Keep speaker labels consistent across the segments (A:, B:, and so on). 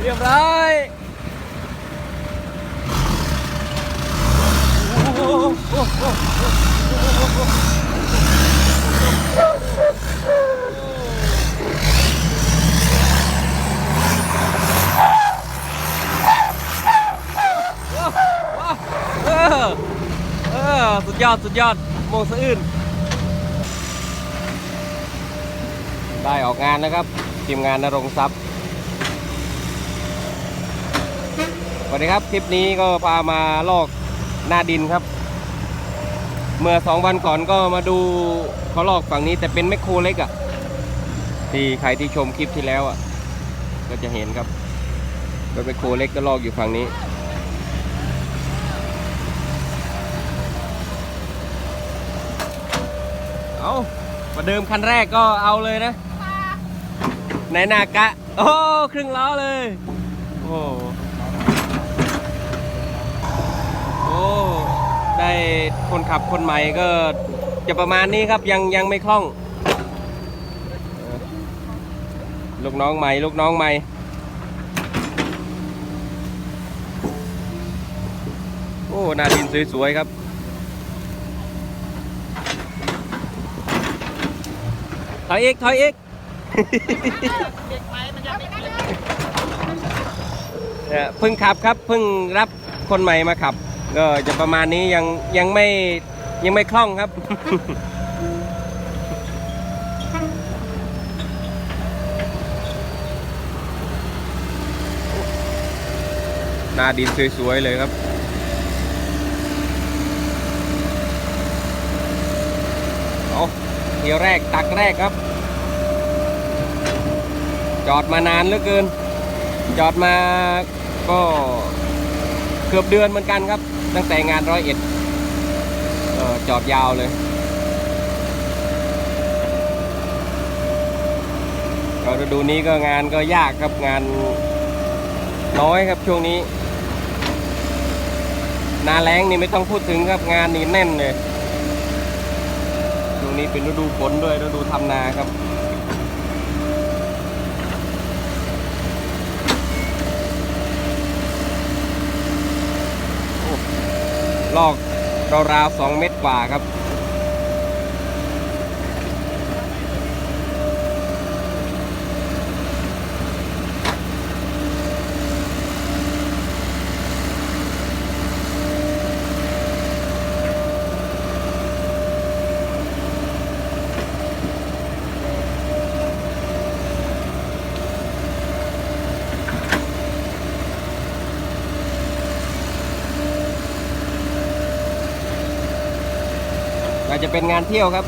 A: เรียบร้อยโอ้โหเออเออสุดยอด สุดยอดโมงสะอื้นได้ออกงานนะครับ ทีมงานนรงทรัพย์ส วัสดีครับคลิปนี้ก็พามาลอกหน้าดินครับ เมื่อสองวันก่อนก็มาดูเขาลอกฝั่งนี้แต่เป็นแมคโครเล็กอะ่ะ ที่ใครที่ชมคลิปที่แล้วอะ่ะ ก็จะเห็นครับรถแมคโครเล็กก็ลอกอยู่ฝั่งนี้ เอาประเดิมคันแรกก็เอาเลยนะ ในหนากะ โอ้ ครึ่งล้อเลย โอ้โอ้ ได้คนขับคนใหม่ก็จะประมาณนี้ครับยังยังไม่คล่องเออลูกน้องใหม่ ลูกน้องใหม่โอ้หน้าดินสวยๆครับถอยอีกถอยอีกเนี่ยเพิ่งขับครับเพิ่งรับคนใหม่มาขับ ก็จะประมาณนี้ยังยังไม่ยังไม่คล่องครับ หน้าดินสวยๆเลยครับเอาเที่ยวแรกตักแรกครับ จอดมานานเหลือเกิน จอดมาก็เกือบเดือนเหมือนกันครับ ตั้งแต่งานร้อยเอ็ดจอดยาวเลยก็ฤดูนี้ก็งานก็ยากครับงานน้อยครับช่วงนี้ นาแรงนี่ไม่ต้องพูดถึงครับงานนี่แน่นเลยช่วงนี้เป็นฤดูฝนด้วยฤดูทำนาครับ ลอกราวๆสองเมตรกว่าครับ อาจจะเป็นงานเที่ยวครับ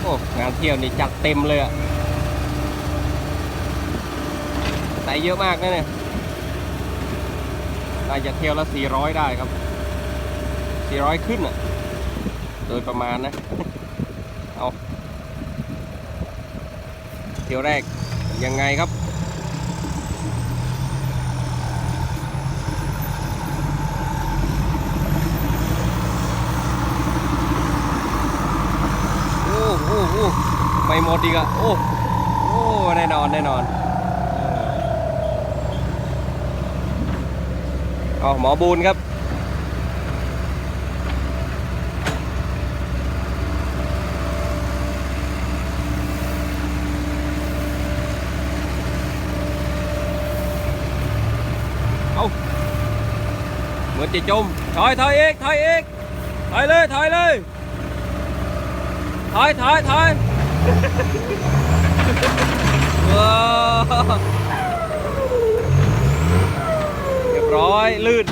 A: โอ้งานเที่ยวนี่จัดเต็มเลยอะใส่เยอะมากนะเนี่ยน่าจะเที่ยวละ400 ได้ครับ 400 ขึ้นอะ โดยประมาณนะ เอาเที่ยวแรกยังไงครับโอ้โหโอ้ไม่หมดอีกอะโอ้ โอ้ แน่นอน แน่นอนออเอหมอบูนครับ เอาเห มือนจะจมถอยถอยอีกถอยอีกถอยเลยถอยเลยถอยถอยถอยว้าเรียบร้อยลื่น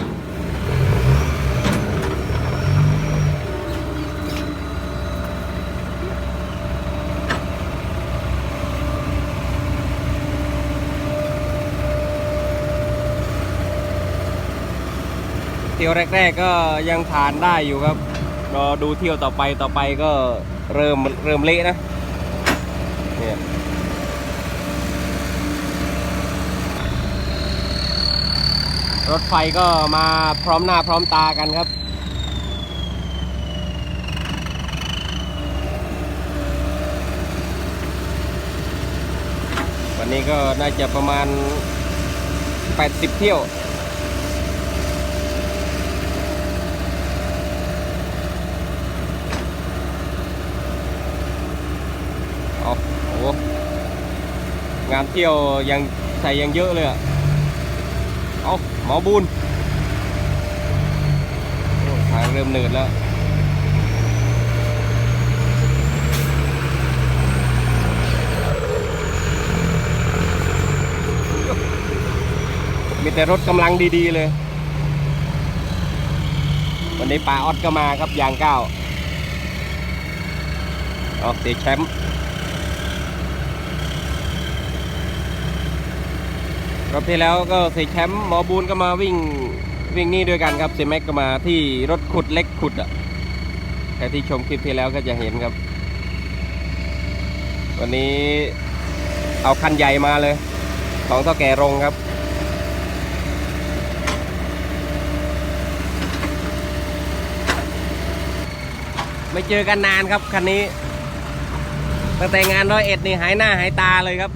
A: เที่ยวแรก ๆ ก็ยังทานได้อยู่ครับรอดูเที่ยวต่อไปต่อไปก็เริ่มเริ่มเละนะเนี่ยรถไฟก็มาพร้อมหน้าพร้อมตากันครับวันนี้ก็น่าจะประมาณ 80 เที่ยว งานเที่ยวยังใส่ยังเยอะเลยอะ เอาหมอบุญทางเริ่มเนินแล้วมีแต่รถกำลังดีๆเลย วันนี้ปาออดก็มาครับยางเก้าออกเสียแชมป์ อบที่แล้วก็เสียแชมป์หมอบูนก็มาวิ่งวิ่งนี่ด้วยกันครับเสียแม็กก็มาที่รถขุดเล็กขุดอะใครที่ชมคลิปที่แล้วก็จะเห็นครับ วันนี้เอาคันใหญ่มาเลย ของเท่าแก่รงครับ ไม่เจอกันนานครับคันนี้ตั้งแต่งานร้อยเอ็ดนี่หายหน้าหายตาเลยครับ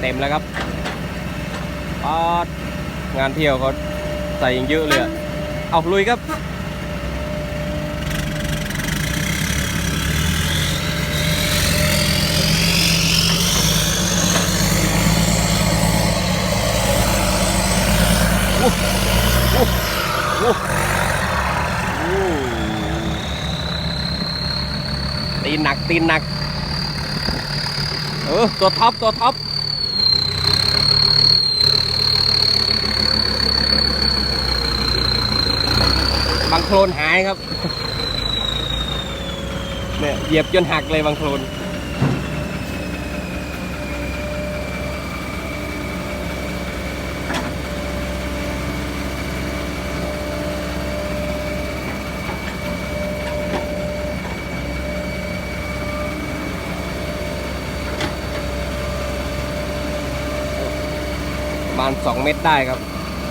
A: เต็มแล้วครับปอดงานเที่ยวเขาใส่ยังเยอะเลยอะเอาลุยครับโอ้โอ้โอ้โอ้ตีนหนักตีนหนัก เออ ตัวท็อป ตัวท็อป บางโค ลนหายครับเนี่ยเหยียบจนหักเลยบางโคลนประมาณ 2 เมตรได้ครับ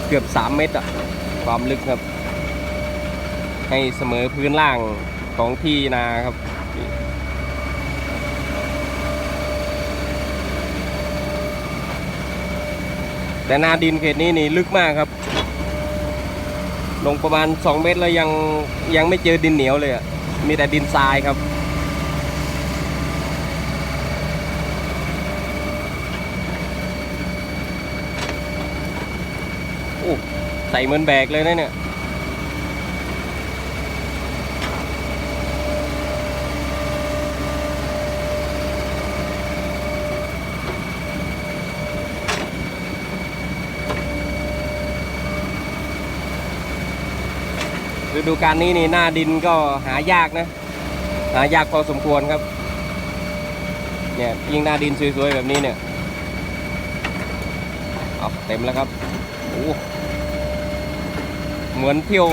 A: เกือบ 3 เมตรอะความลึกครับ ให้เสมอพื้นล่างของที่นาครับแต่นาดินเขตนี้นี่ลึกมากครับ ลงประมาณ 2 เมตรแล้วยังยังไม่เจอดินเหนียวเลยอะมีแต่ดินทรายครับ โอ้ใส่เหมือนแบกเลยนะเนี่ย ดูกาลนี้นี่หน้าดินก็หายากนะ หายากพอสมควรครับ เนี่ยยิ่งหน้าดินสวยๆแบบนี้เนี่ยเอาเต็มแล้วครับโอ้เหมือนเที่ยว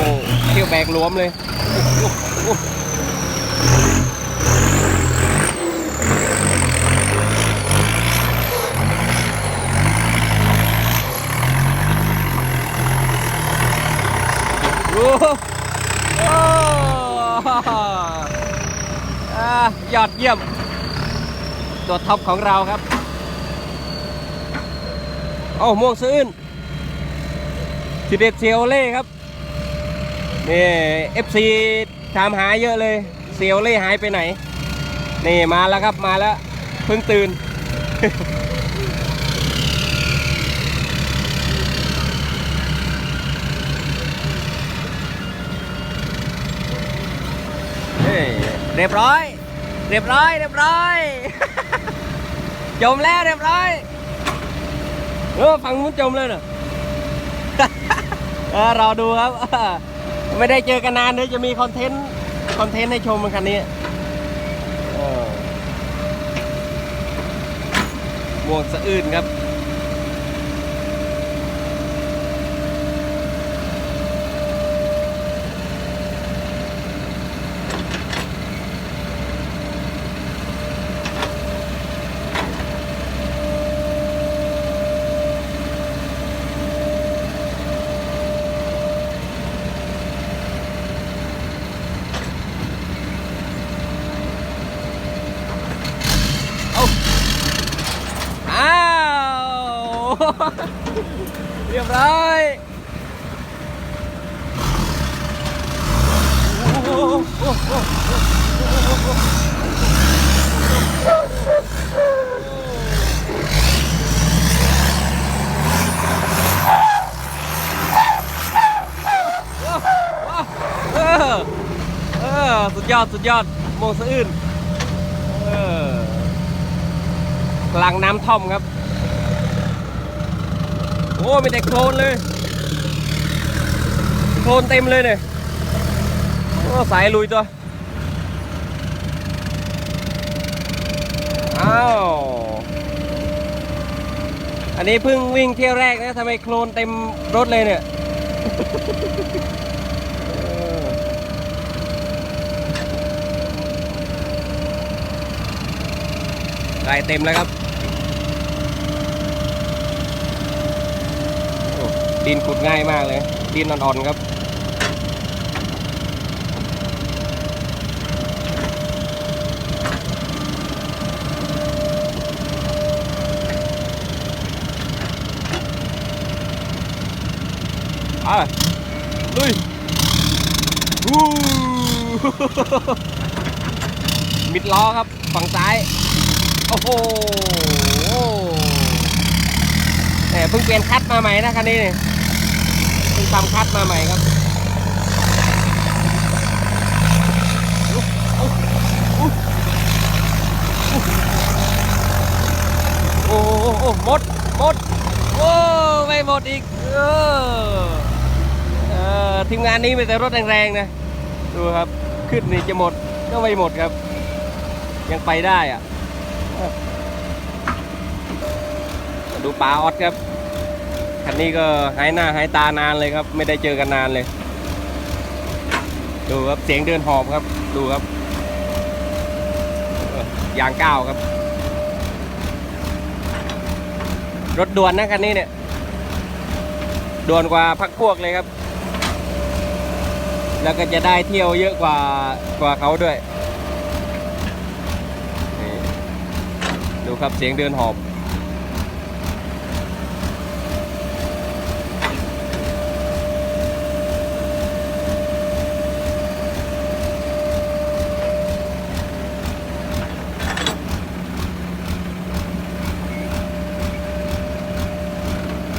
A: เที่ยวแบกหลวมเลยโอ้ โอ้ยอดเยี่ยม ตัวท็อปของเราครับโอ้ม่วงซื่นสิเด็ดเซียวเล่ครับนี่เอฟซีถามหาเยอะเลยเซียวเล่หายไปไหน นี่มาแล้วครับมาแล้วเพิ่งตื่น เรียบร้อย เรียบร้อย เรียบร้อย จมแล้วเรียบร้อย เออฝั่งนู้นจมเลยเนอะเออรอดูครับ ไม่ได้เจอกันนานเลยจะมีคอนเทนต์ คอนเทนต์ให้ชมมันคันนี้เออหมวกสะอื้นครับ เอาอ้าว เรียบร้อยโอ้โหโอ้โหสุดยอด สุดยอดโมงสะอื้นเออพลังน้ำท่อมครับ โอ้มีแต่โคลนเลยโคลนเต็มเลยเนี่ยโอ้สายลุยตัวอ้าวอันนี้เพิ่งวิ่งเที่ยวแรกนะทำไมโคลนเต็มรถเลยเนี่ยได้เต็มแล้วครับโอ้ ดินขุดง่ายมากเลย ดินอ่อนๆครับอะลุยวู้มิดล้อครับ ฝั่งซ้าย โอ้โหแหมเพิ่งเปลี่ยนคัดมาใหม่นะคันนี้นี่เพิ่ง ทำคัดมาใหม่ครับโอ้โหหหมดหมดโอ้ไม่หมดอีกเออเออทีมงานนี้มีแต่รถแรงๆนะดูครับขึ้นนี่จะหมดก็ไม่หมดครับ ยังไปได้อะดูปลาออดครับ คันนี้ก็หายหน้าหายตานานเลยครับ ไม่ได้เจอกันนานเลย ดูครับเสียงเดินหอบครับ ดูครับยางก้าวครับ รถด่วนนะคันนี้เนี่ยด่วนกว่าพักพวกเลยครับ แล้วก็จะได้เที่ยวเยอะกว่ากว่าเขาด้วยดูครับเสียงเดินหอบ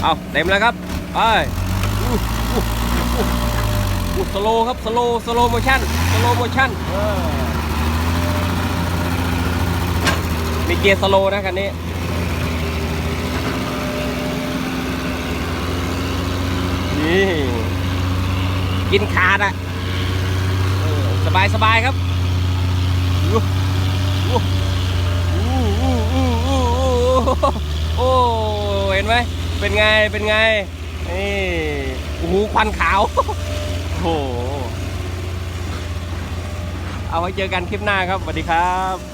A: เอาเต็มแล้วครับ ไปสโลครับสโลสโลโมชั่นสโลโมชั่นมีเกียร์สโลนะคันนี้นี่กินขาดอะสบายสบายครับอู้อู้อู้อู้อู้อู้โอ้เห็นไหม เป็นไง เป็นไง นี่โอ้โหควันขาว โอ้โห เอาไว้เจอกันคลิปหน้าครับ สวัสดีครับ